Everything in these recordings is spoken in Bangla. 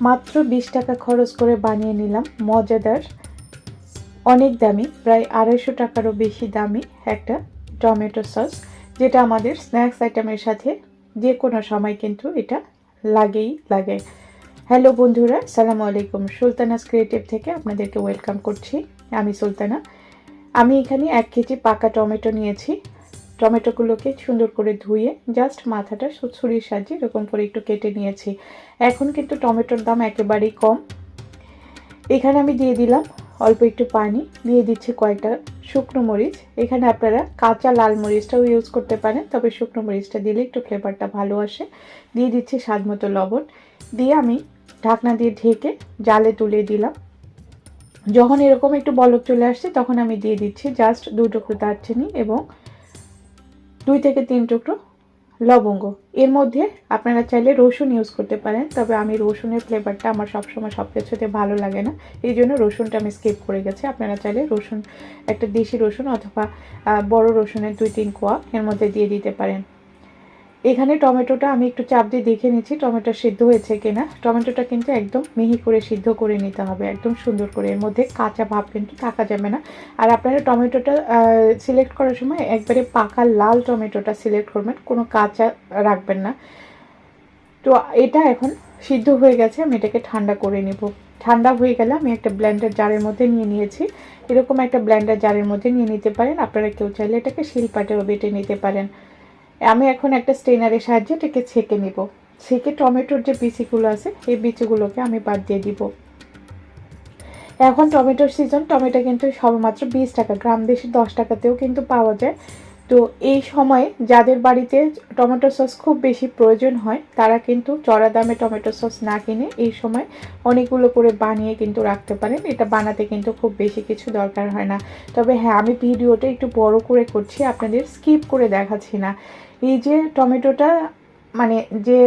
মাত্র বিশ টাকা খরচ করে বানিয়ে নিলাম, মজাদার, অনেক দামি, প্রায় আড়াইশো টাকারও বেশি দামি একটা টমেটো সস, যেটা আমাদের স্ন্যাক্স আইটেমের সাথে যে কোনো সময় কিন্তু এটা লাগেই লাগে। হ্যালো বন্ধুরা, সালামু আলাইকুম। সুলতানাস ক্রিয়েটিভ থেকে আপনাদেরকে ওয়েলকাম করছি। আমি সুলতানা। আমি এখানে এক কেজি পাকা টমেটো নিয়েছি। টমেটোগুলোকে সুন্দর করে ধুয়ে জাস্ট মাথাটা ছুরির সাহায্যে এরকম করে একটু কেটে নিয়েছি। এখন কিন্তু টমেটোর দাম একেবারেই কম। এখানে আমি দিয়ে দিলাম অল্প একটু পানি, দিয়ে দিচ্ছি কয়েকটা শুকনো মরিচ। এখানে আপনারা কাঁচা লাল মরিচটাও ইউজ করতে পারেন, তবে শুকনো মরিচটা দিলে একটু ফ্লেভারটা ভালো আসে। দিয়ে দিচ্ছি স্বাদ মতো লবণ। দিয়ে আমি ঢাকনা দিয়ে ঢেকে জালে তুলে দিলাম। যখন এরকম একটু বলক চলে আসছে, তখন আমি দিয়ে দিচ্ছি জাস্ট দু টুকরো দারচিনি এবং দুই থেকে তিন টুকরো লবঙ্গ। এর মধ্যে আপনারা চাইলে রসুন ইউজ করতে পারেন, তবে আমি রসুনের ফ্লেভারটা আমার সবসময় সব কিছুতে ভালো লাগে না। এই জন্য রসুনটা আমি স্কিপ করে গেছি। আপনারা চাইলে রসুন, একটা দেশি রসুন অথবা বড় রসুনের দুই, তিন কোয়া এর মধ্যে দিয়ে দিতে পারেন। এখানে টমেটোটা আমি একটু চাপ দিয়ে দেখে নিচ্ছি টমেটো সিদ্ধ হয়েছে কিনা। টমেটোটা কিন্তু একদম মিহি করে সিদ্ধ করে নিতে হবে, একদম সুন্দর করে। এর মধ্যে কাঁচা ভাব কিন্তু থাকা যাবে না। আর আপনারা টমেটোটা সিলেক্ট করার সময় একবারে পাকা লাল টমেটোটা সিলেক্ট করবেন, কোনো কাঁচা রাখবেন না। তো এটা এখন সিদ্ধ হয়ে গেছে, আমি এটাকে ঠান্ডা করে নেব। ঠান্ডা হয়ে গেলে আমি একটা ব্ল্যান্ডার জারের মধ্যে নিয়ে নিয়েছি। এরকম একটা ব্ল্যান্ডার জারের মধ্যে নিয়ে নিতে পারেন। আপনারা কেউ চাইলে এটাকে শিলপাটেও বেটে নিতে পারেন। আমি এখন একটা স্টেনারের সাহায্যে এটাকে ছেঁকে নিব। ছেঁকে টমেটোর যে বিচিগুলো আছে, এই বিচিগুলোকে আমি বাদ দিয়ে দিব। এখন টমেটোর সিজন টমেটো কিন্তু সবেমাত্র বিশ টাকা, গ্রাম দেশে দশ টাকাতেও কিন্তু পাওয়া যায়। তো এই সময়ে যাদের বাড়িতে টমেটো সস খুব বেশি প্রয়োজন হয়, তারা কিন্তু চড়া দামে টমেটো সস না কিনে এই সময় অনেকগুলো করে বানিয়ে কিন্তু রাখতে পারেন। এটা বানাতে কিন্তু খুব বেশি কিছু দরকার হয় না। তবে হ্যাঁ আমি ভিডিওটা একটু বড় করে করছি, আপনাদের স্কিপ করে দেখাচ্ছি না। এই যে টমেটোটা মানে যে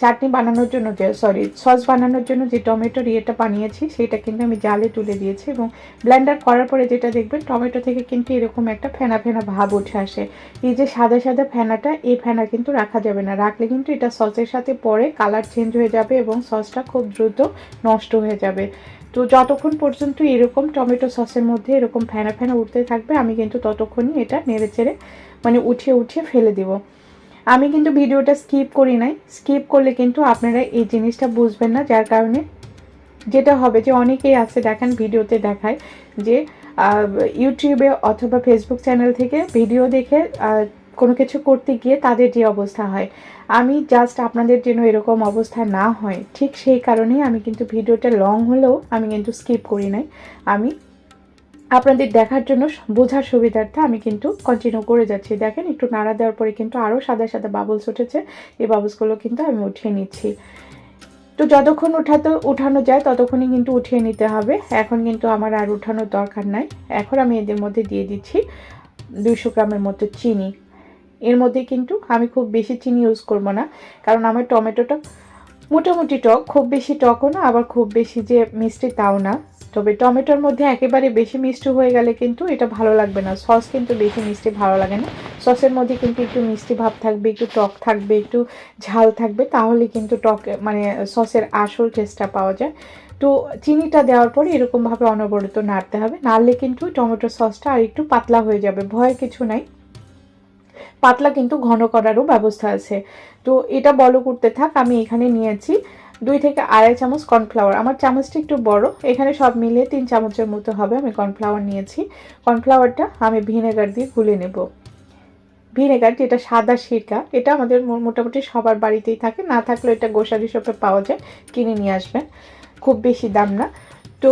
চাটনি বানানোর জন্য যে সরি সস বানানোর জন্য যে টমেটোর ইয়েটা বানিয়েছি, সেটা কিন্তু আমি জালে তুলে দিয়েছি এবং ব্লেন্ডার করার পরে যেটা দেখবেন, টমেটো থেকে কিন্তু এরকম একটা ফেনা ফেনা ভাব উঠে আসে। এই যে সাদা সাদা ফেনাটা, এই ফেনা কিন্তু রাখা যাবে না। রাখলে কিন্তু এটা সসের সাথে পরে কালার চেঞ্জ হয়ে যাবে এবং সসটা খুব দ্রুত নষ্ট হয়ে যাবে। তো যতক্ষণ পর্যন্ত এরকম টমেটো সসের মধ্যে এরকম ফেনা ফেনা উঠতে থাকবে, আমি কিন্তু ততক্ষণই এটা নেড়ে চেড়ে মানে উঠিয়ে উঠিয়ে ফেলে দিব। আমি কিন্তু ভিডিওটা স্কিপ করি নাই। স্কিপ করলে কিন্তু আপনারা এই জিনিসটা বুঝবেন না, যার কারণে যেটা হবে যে অনেকেই আছে, দেখেন ভিডিওতে দেখায় যে ইউটিউবে অথবা ফেসবুক চ্যানেল থেকে ভিডিও দেখে কোনো কিছু করতে গিয়ে তাদের যে অবস্থা হয়। আমি জাস্ট আপনাদের যেন এরকম অবস্থা না হয়, ঠিক সেই কারণেই আমি কিন্তু ভিডিওটা লং হলেও আমি কিন্তু স্কিপ করি নাই। আমি আপনাদের দেখার জন্য বোঝার সুবিধার্থে আমি কিন্তু কন্টিনিউ করে যাচ্ছি। দেখেন, একটু নাড়া দেওয়ার পরে কিন্তু আরও সাদা সাদা বাবলস উঠেছে। এই বাবলসগুলো কিন্তু আমি উঠিয়ে নিচ্ছি। তো যতক্ষণ উঠাতে, উঠানো যায়, ততক্ষণই কিন্তু উঠিয়ে নিতে হবে। এখন কিন্তু আমার আর উঠানোর দরকার নাই। এখন আমি এদের মধ্যে দিয়ে দিচ্ছি দুইশো গ্রামের মতো চিনি। এর মধ্যে কিন্তু আমি খুব বেশি চিনি ইউজ করব না। কারণ আমার টমেটোটা মোটামুটি টক, খুব বেশি টকও না, আবার খুব বেশি যে মিষ্টি তাও না। তবে টমেটোর মধ্যে একেবারে বেশি মিষ্টি হয়ে গেলে কিন্তু এটা ভালো লাগবে না। সস কিন্তু বেশি মিষ্টি ভালো লাগে না। সসের মধ্যে কিন্তু একটু মিষ্টি ভাব থাকবে, একটু টক থাকবে, একটু ঝাল থাকবে, তাহলে কিন্তু টক মানে সসের আসল টেস্টটা পাওয়া যায়। তো চিনিটা দেওয়ার পরে এরকমভাবে অনবরত নাড়তে হবে। নাড়লে কিন্তু টমেটো সসটা আর একটু পাতলা হয়ে যাবে। ভয় কিছু নাই। পাতলা কিন্তু ঘন করারও ব্যবস্থা আছে। তো এটা বলো করতে থাক, আমি এখানে নিয়েছি দুই থেকে আড়াই চামচ কর্নফ্লাওয়ার। আমার চামচটা একটু বড়, এখানে সব মিলিয়ে তিন চামচের মতো হবে আমি কর্নফ্লাওয়ার নিয়েছি। কর্নফ্লাওয়ারটা আমি ভিনেগার দিয়ে গুলে নেব। ভিনেগার যেটা সাদা সিরকা, এটা আমাদের মোটামুটি সবার বাড়িতেই থাকে, না থাকলেও এটা গোসারি শপে পাওয়া যায়, কিনে নিয়ে আসবেন। খুব বেশি দাম না। তো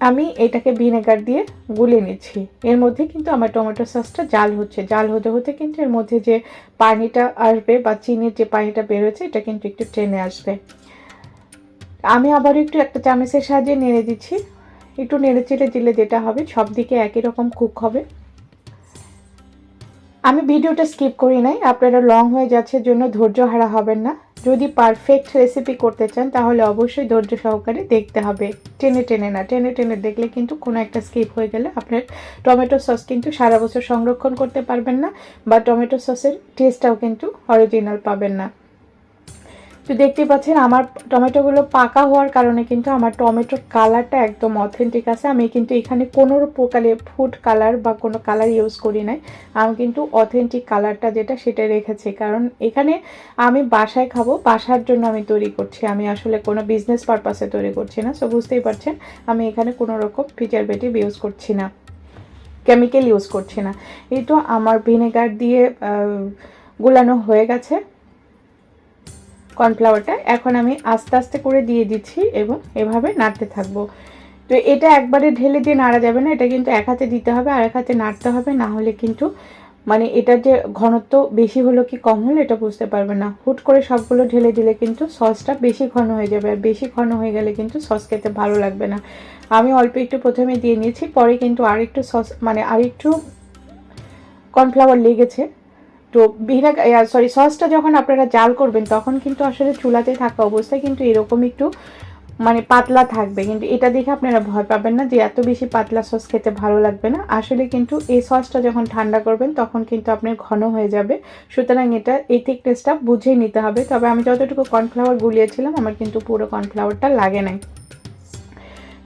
আমি এটাকে ভিনেগার দিয়ে গুলে নিচ্ছি। এর মধ্যে কিন্তু আমার টমেটো সসটা জাল হচ্ছে। জাল হতে হতে কিন্তু এর মধ্যে যে পানিটা আসবে বা চিনির যে পানিটা বেরোচ্ছে এটা কিন্তু একটু টেনে আসবে। আমি আবার একটু একটা চামচের সাহায্যে নেড়ে দিচ্ছি। একটু নেড়ে চেড়ে দিলে যেটা হবে, সব দিকে একই রকম কুক হবে। আমি ভিডিওটা স্কিপ করি নাই। আপনারা লং হয়ে যাচ্ছে জন্য ধৈর্য হারা হবেন না। যদি পারফেক্ট রেসিপি করতে চান, তাহলে অবশ্যই ধৈর্য সহকারে দেখতে হবে। টেনে টেনে না, টেনে টেনে দেখলে কিন্তু কোনো একটা স্কিপ হয়ে গেলে আপনার টমেটো সস কিন্তু সারা বছর সংরক্ষণ করতে পারবেন না বা টমেটো সসের টেস্টটাও কিন্তু অরিজিনাল পাবেন না। তো দেখতেই পাচ্ছেন, আমার টমেটোগুলো পাকা হওয়ার কারণে কিন্তু আমার টমেটোর কালারটা একদম অথেন্টিক আছে। আমি কিন্তু এখানে কোনো প্রকারে ফুড কালার বা কোনো কালার ইউজ করি নাই। আমি কিন্তু অথেন্টিক কালারটা যেটা সেটা রেখেছি। কারণ এখানে আমি বাসায় খাব, বাসার জন্য আমি তৈরি করছি। আমি আসলে কোনো বিজনেস পারপাসে তৈরি করছি না। সো বুঝতেই পারছেন, আমি এখানে কোনো রকম প্রিজারভেটিভ ইউজ করছি না কেমিক্যাল ইউজ করছি না। এই তো আমার ভিনেগার দিয়ে গুলানো হয়ে গেছে। কর্নফ্লাওয়ারটা এখন আমি আস্তে আস্তে করে দিয়ে দিচ্ছি এবং এভাবে নাড়তে থাকব। তো এটা একবারে ঢেলে দিয়ে নাড়া যাবে না, এটা কিন্তু এক হাতে দিতে হবে আর এক হাতে নাড়তে হবে, না হলে কিন্তু মানে এটা যে ঘনত্ব বেশি হলো কি কম হলো এটা বুঝতে পারবে না। হুট করে সবগুলো ঢেলে দিলে কিন্তু সসটা বেশি ঘন হয়ে যাবে আর বেশি ঘন হয়ে গেলে কিন্তু সস খেতে ভালো লাগবে না। আমি অল্প একটু প্রথমে দিয়ে নিয়েছি, পরে কিন্তু আরেকটু সস মানে আরেকটু কর্নফ্লাওয়ার লেগেছে। তো ভিনেগার সরি সসটা যখন আপনারা জাল করবেন, তখন কিন্তু আসলে চুলাতে থাকা অবস্থায় কিন্তু এরকম একটু মানে পাতলা থাকবে। কিন্তু এটা দেখে আপনারা ভয় পাবেন না যে এত বেশি পাতলা সস খেতে ভালো লাগবে না। আসলে কিন্তু এই সসটা যখন ঠান্ডা করবেন, তখন কিন্তু আপনার ঘন হয়ে যাবে। সুতরাং এটা, এই থিকনেসটা বুঝেই নিতে হবে। তবে আমি যতটুকু কর্নফ্লাওয়ার গুলিয়েছিলাম, আমার কিন্তু পুরো কর্নফ্লাওয়ারটা লাগে নাই।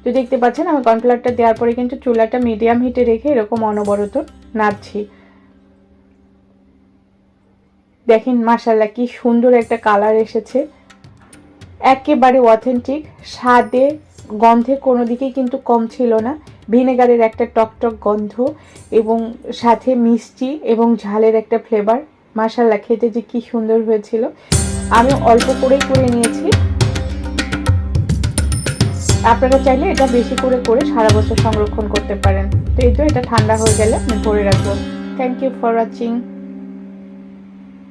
তো দেখতে পাচ্ছেন, আমি কর্নফ্লাওয়ারটা দেওয়ার পরে কিন্তু চুলাটা মিডিয়াম হিটে রেখে এরকম অনবরত নাড়ছি। দেখেন মাসাল্লাহ কি সুন্দর একটা কালার এসেছে। একেবারে অথেন্টিক স্বাদে, গন্ধে কোনো দিকেই কিন্তু কম ছিল না। ভিনেগারের একটা টকটক গন্ধ এবং সাথে মিষ্টি এবং ঝালের একটা ফ্লেভার মাসাল্লাহ খেতে যে কি সুন্দর হয়েছিল। আমি অল্প করেই করে নিয়েছি। আপনারা চাইলে এটা বেশি করে করে সারা বছর সংরক্ষণ করতে পারেন। তো এই তো, এটা ঠান্ডা হয়ে গেলে আমি ভরে রাখব। Thank you for watching